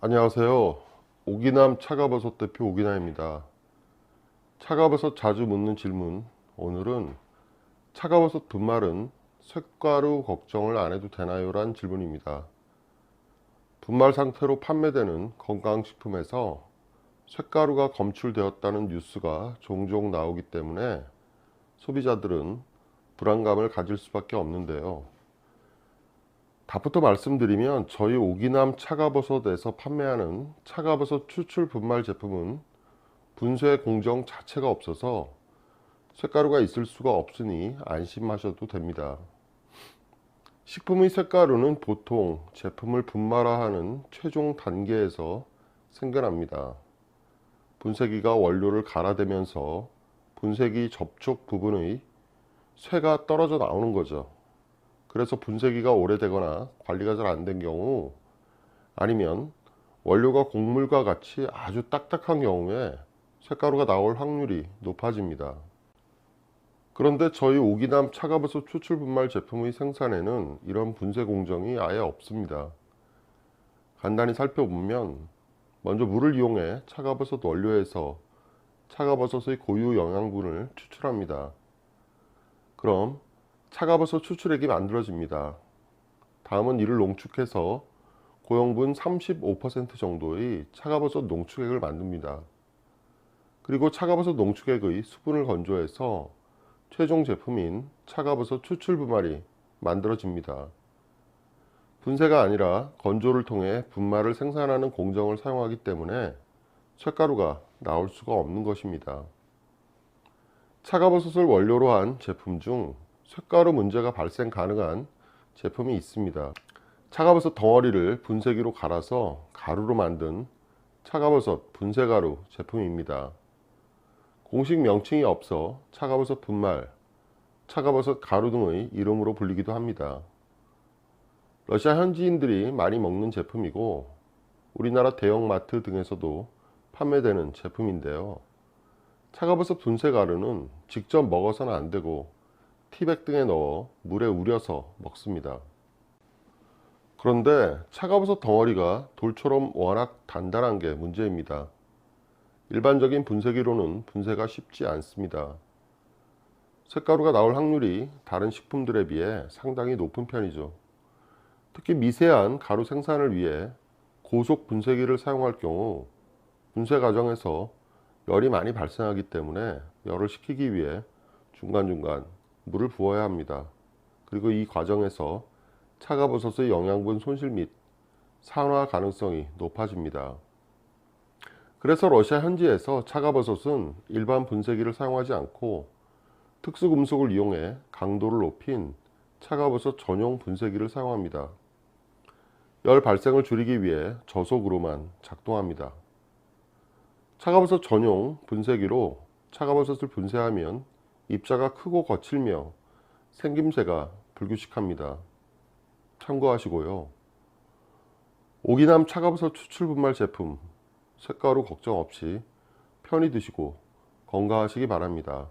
안녕하세요. 오기남 차가버섯 대표 오기남입니다. 차가버섯 자주 묻는 질문. 오늘은 차가버섯 분말은 쇳가루 걱정을 안 해도 되나요? 란 질문입니다. 분말 상태로 판매되는 건강식품에서 쇳가루가 검출되었다는 뉴스가 종종 나오기 때문에 소비자들은 불안감을 가질 수밖에 없는데요. 답부터 말씀드리면 저희 오기남 차가버섯에서 판매하는 차가버섯 추출 분말 제품은 분쇄 공정 자체가 없어서 쇳가루가 있을 수가 없으니 안심하셔도 됩니다. 식품의 쇳가루는 보통 제품을 분말화하는 최종 단계에서 생겨납니다. 분쇄기가 원료를 갈아대면서 분쇄기 접촉 부분의 쇠가 떨어져 나오는 거죠. 그래서 분쇄기가 오래되거나 관리가 잘 안 된 경우 아니면 원료가 곡물과 같이 아주 딱딱한 경우에 쇳가루가 나올 확률이 높아집니다. 그런데 저희 오기남 차가버섯 추출 분말 제품의 생산에는 이런 분쇄 공정이 아예 없습니다. 간단히 살펴보면 먼저 물을 이용해 차가버섯 원료에서 차가버섯의 고유 영양분을 추출합니다. 그럼 차가버섯 추출액이 만들어집니다. 다음은 이를 농축해서 고용분 35% 정도의 차가버섯 농축액을 만듭니다. 그리고 차가버섯 농축액의 수분을 건조해서 최종 제품인 차가버섯 추출 분말이 만들어집니다. 분쇄가 아니라 건조를 통해 분말을 생산하는 공정을 사용하기 때문에 쇳가루가 나올 수가 없는 것입니다. 차가버섯을 원료로 한 제품 중 쇳가루 문제가 발생 가능한 제품이 있습니다. 차가버섯 덩어리를 분쇄기로 갈아서 가루로 만든 차가버섯 분쇄가루 제품입니다. 공식 명칭이 없어 차가버섯 분말, 차가버섯 가루 등의 이름으로 불리기도 합니다. 러시아 현지인들이 많이 먹는 제품이고 우리나라 대형마트 등에서도 판매되는 제품인데요. 차가버섯 분쇄가루는 직접 먹어서는 안 되고 티백 등에 넣어 물에 우려서 먹습니다. 그런데 차가버섯 덩어리가 돌처럼 워낙 단단한 게 문제입니다. 일반적인 분쇄기로는 분쇄가 쉽지 않습니다. 쇳가루가 나올 확률이 다른 식품들에 비해 상당히 높은 편이죠. 특히 미세한 가루 생산을 위해 고속 분쇄기를 사용할 경우 분쇄 과정에서 열이 많이 발생하기 때문에 열을 식히기 위해 중간중간 물을 부어야 합니다. 그리고 이 과정에서 차가버섯의 영양분 손실 및 산화 가능성이 높아집니다. 그래서 러시아 현지에서 차가버섯은 일반 분쇄기를 사용하지 않고 특수금속을 이용해 강도를 높인 차가버섯 전용 분쇄기를 사용합니다. 열 발생을 줄이기 위해 저속으로만 작동합니다. 차가버섯 전용 분쇄기로 차가버섯을 분쇄하면 입자가 크고 거칠며 생김새가 불규칙합니다. 참고하시고요. 오기남 차가버섯 추출 분말 제품 색가루 걱정 없이 편히 드시고 건강하시기 바랍니다.